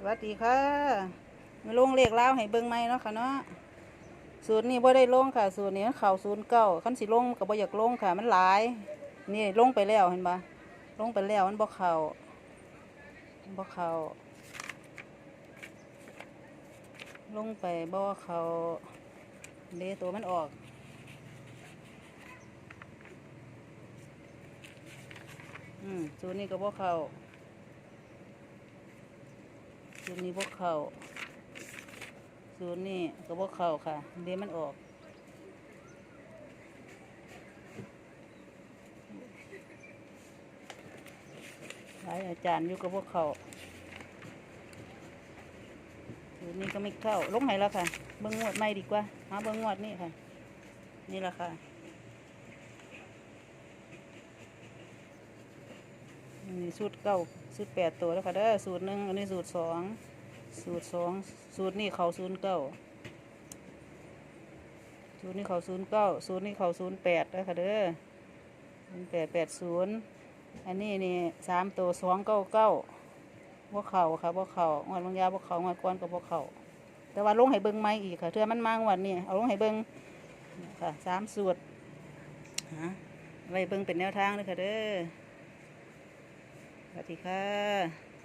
สวัสดีค่ะมาลงเลขเล่าวให้เบิ่งไหมเนาะค่ะเนาะสูตรนี้บ่ได้ลงค่ะ สูตรนี้มันเข่าศูนย์เก้าคันสิลงก็บ่อยากลงค่ะ มันหลาย นี่ลงไปแล้วเห็นปะลงไปแล้วมันบ่เข่าบ่เข่าลงไปบ่เข่าเดตัวมันออก อืมสูตรนี้ก็บ่เข่า สูตรนี้พวกเขาสูตรนี้ก็พวกเขาค่ะ เดี๋ยวมันออกหลายอาจารย์อยู่กับพวกเขาสูตรนี้ก็ไม่เข้าลงไหนแล้วค่ะ เบิ้งงวดใหม่ดีกว่าหาเบิ้งงวดนี่ค่ะ นี่แหละค่ะ นี่สูตรเก้าสูตรแปดตัวแล้วค่ะเด้อสูตรหนึ่งอันนี้สูตรสองสูตรสองสูตรนี่เขาศูนย์เก้าสูตรนี่เขาศูนย์เก้าสูตรนี่เขาศูนย์แปดแล้วค่ะเด้อศูนย์แปดแปดศูนย์อันนี้นี่สามตัวสองเก้าเก้าพวกเข่าค่ะพวกเข่างวดบางยาพวกเขางวดก้อนกับพวกเข่าแต่ว่าลงให้เบิ้งไม่อีกค่ะเทื่อมันมางวันนี้เอาลงให้เบิ้งค่ะสามสูตรฮะไว้เบิ้งเป็นแนวทางเลยค่ะเด้อ วัสดีค่ะ